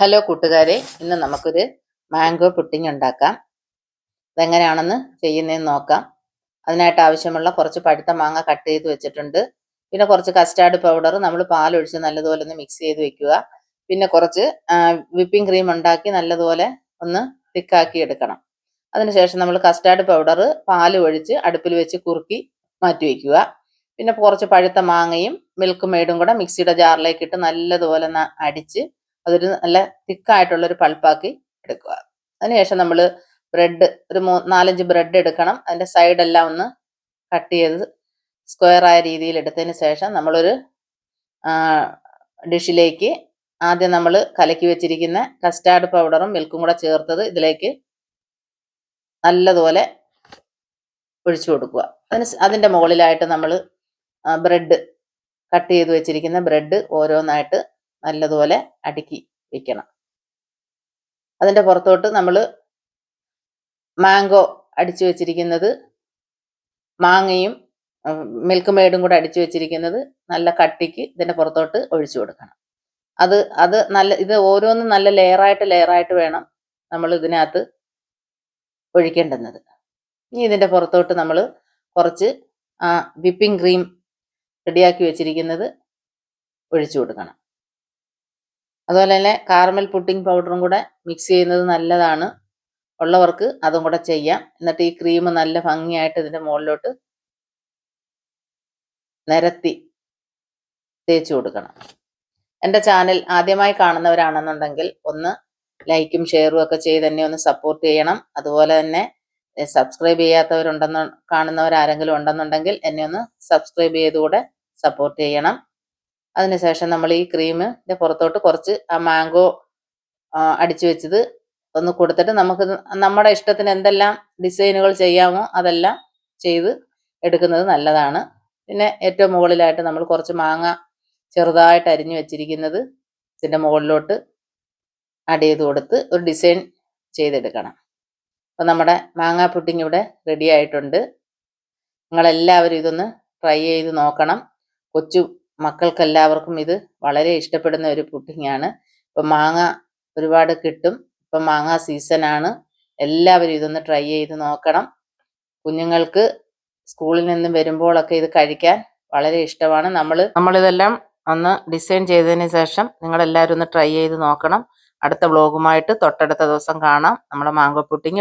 Hello കൂട്ടുകാരെ ഇന്ന് നമുക്കൊരു മാംഗോ പുട്ടിങ് ഉണ്ടാക്കാം. അതെങ്ങനെയാണെന്ന് ചെയ്യുന്നതെന്ന് നോക്കാം. അതിനായിട്ട് ആവശ്യമുള്ള കുറച്ച് പഴുത്ത മാങ്ങ കട്ട് ചെയ്ത് വെച്ചിട്ടുണ്ട്. പിന്നെ കുറച്ച് കസ്റ്റാർഡ് പൗഡർ നമ്മൾ പാലൊഴിച്ച് നല്ലതുപോലെ ഒന്ന് മിക്സ് ചെയ്ത് വെക്കുക. പിന്നെ കുറച്ച് വിപ്പിംഗ് ക്രീം ഉണ്ടാക്കി നല്ലതുപോലെ ഒന്ന് തിക്കാക്കി എടുക്കണം. അതിനുശേഷം നമ്മൾ കസ്റ്റാർഡ് പൗഡർ പാൽ ഒഴിച്ച് അടുപ്പിൽ വെച്ച് കുറുക്കി മാറ്റി വയ്ക്കുക പിന്നെ കുറച്ച് പഴുത്ത മാങ്ങയും മിൽക്ക് മെയ്ഡും കൂടെ മിക്സിയുടെ ജാറിലേക്ക് ഇട്ട് നല്ലതുപോലെ ഒന്ന് അടിച്ച് അതൊരു നല്ല തിക്കായിട്ടുള്ളൊരു പൾപ്പാക്കി എടുക്കുക. അതിനുശേഷം നമ്മൾ ബ്രെഡ് ഒരു മൂ നാലഞ്ച് ബ്രെഡ് എടുക്കണം. അതിന്റെ സൈഡെല്ലാം ഒന്ന് കട്ട് ചെയ്ത് സ്ക്വയർ ആയ രീതിയിൽ എടുത്തതിന് ശേഷം നമ്മളൊരു ഡിഷിലേക്ക് ആദ്യം നമ്മൾ കലക്കി വെച്ചിരിക്കുന്ന കസ്റ്റാർഡ് പൗഡറും മിൽക്കും കൂടെ ചേർത്തത് ഇതിലേക്ക് നല്ലതുപോലെ ഒഴിച്ചു കൊടുക്കുക. അതിന് അതിന്റെ മുകളിലായിട്ട് നമ്മൾ ബ്രെഡ് കട്ട് ചെയ്ത് വെച്ചിരിക്കുന്ന ബ്രെഡ് ഓരോന്നായിട്ട് നല്ലതുപോലെ അടുക്കി വെക്കണം. അതിന്റെ പുറത്തോട്ട് നമ്മൾ മാംഗോ അടിച്ചു വെച്ചിരിക്കുന്നത് മാങ്ങയും മിൽക്ക് മെയ്ഡും കൂടെ അടിച്ചു വെച്ചിരിക്കുന്നത് നല്ല കട്ടിക്ക് ഇതിന്റെ പുറത്തോട്ട് ഒഴിച്ചു കൊടുക്കണം. അത് അത് നല്ല ഇത് ഓരോന്നും നല്ല ലെയറായിട്ട് ലെയറായിട്ട് വേണം നമ്മൾ ഇതിനകത്ത് ഒഴിക്കേണ്ടുന്നത്. ഇനി ഇതിന്റെ പുറത്തോട്ട് നമ്മൾ കുറച്ച് വിപ്പിംഗ് ക്രീം റെഡിയാക്കി വെച്ചിരിക്കുന്നത് ഒഴിച്ചു കൊടുക്കണം. അതുപോലെ തന്നെ കാർമൽ പുഡിംഗ് പൗഡറും കൂടെ മിക്സ് ചെയ്യുന്നത് നല്ലതാണ്. ഉള്ളവർക്ക് അതും കൂടെ ചെയ്യാം. എന്നിട്ട് ഈ ക്രീം നല്ല ഭംഗിയായിട്ട് ഇതിന്റെ മുകളിലോട്ട് നിരത്തി തേച്ച് കൊടുക്കണം. എന്റെ ചാനൽ ആദ്യമായി കാണുന്നവരാണെന്നുണ്ടെങ്കിൽ ഒന്ന് ലൈക്കും ഷെയറും ഒക്കെ ചെയ്ത് തന്നെ ഒന്ന് സപ്പോർട്ട് ചെയ്യണം. അതുപോലെ തന്നെ സബ്സ്ക്രൈബ് ചെയ്യാത്തവരുണ്ടെന്ന് കാണുന്നവരാരെങ്കിലും ഉണ്ടെന്നുണ്ടെങ്കിൽ എന്നെ ഒന്ന് സബ്സ്ക്രൈബ് ചെയ്തുകൂടെ സപ്പോർട്ട് ചെയ്യണം. അതിനുശേഷം നമ്മൾ ഈ ക്രീമിന്റെ പുറത്തോട്ട് കുറച്ച് ആ മാംഗോ അടിച്ചു വെച്ചത് ഒന്ന് കൊടുത്തിട്ട് നമുക്ക് നമ്മുടെ ഇഷ്ടത്തിന് എന്തെല്ലാം ഡിസൈനുകൾ ചെയ്യാമോ അതെല്ലാം ചെയ്ത് എടുക്കുന്നത് നല്ലതാണ്. പിന്നെ ഏറ്റവും മുകളിലായിട്ട് നമ്മൾ കുറച്ച് മാങ്ങ ചെറുതായിട്ട് അരിഞ്ഞു വെച്ചിരിക്കുന്നത് ഇതിന്റെ മുകളിലോട്ട് ആഡ് ചെയ്ത് കൊടുത്ത് ഒരു ഡിസൈൻ ചെയ്തെടുക്കണം. അപ്പോൾ നമ്മുടെ മാങ്ങാ പുഡിംഗ് ഇവിടെ റെഡി ആയിട്ടുണ്ട്. നിങ്ങളെല്ലാവരും ഇതൊന്ന് ട്രൈ ചെയ്ത് നോക്കണം. കൊച്ചു മക്കൾക്കെല്ലാവർക്കും ഇത് വളരെ ഇഷ്ടപ്പെടുന്ന ഒരു പുഡിങ്ങാണ്. ഇപ്പം മാങ്ങ ഒരുപാട് കിട്ടും. ഇപ്പം മാങ്ങ സീസണാണ്. എല്ലാവരും ഇതൊന്ന് ട്രൈ ചെയ്ത് നോക്കണം. കുഞ്ഞുങ്ങൾക്ക് സ്കൂളിൽ നിന്നും വരുമ്പോഴൊക്കെ ഇത് കഴിക്കാൻ വളരെ ഇഷ്ടമാണ്. നമ്മൾ നമ്മളിതെല്ലാം ഒന്ന് ഡിസൈൻ ചെയ്തതിന് ശേഷം നിങ്ങളെല്ലാവരും ഒന്ന് ട്രൈ ചെയ്ത് നോക്കണം. അടുത്ത വ്ളോഗുമായിട്ട് തൊട്ടടുത്ത ദിവസം കാണാം. നമ്മുടെ മാങ്കോ പുഡിങ്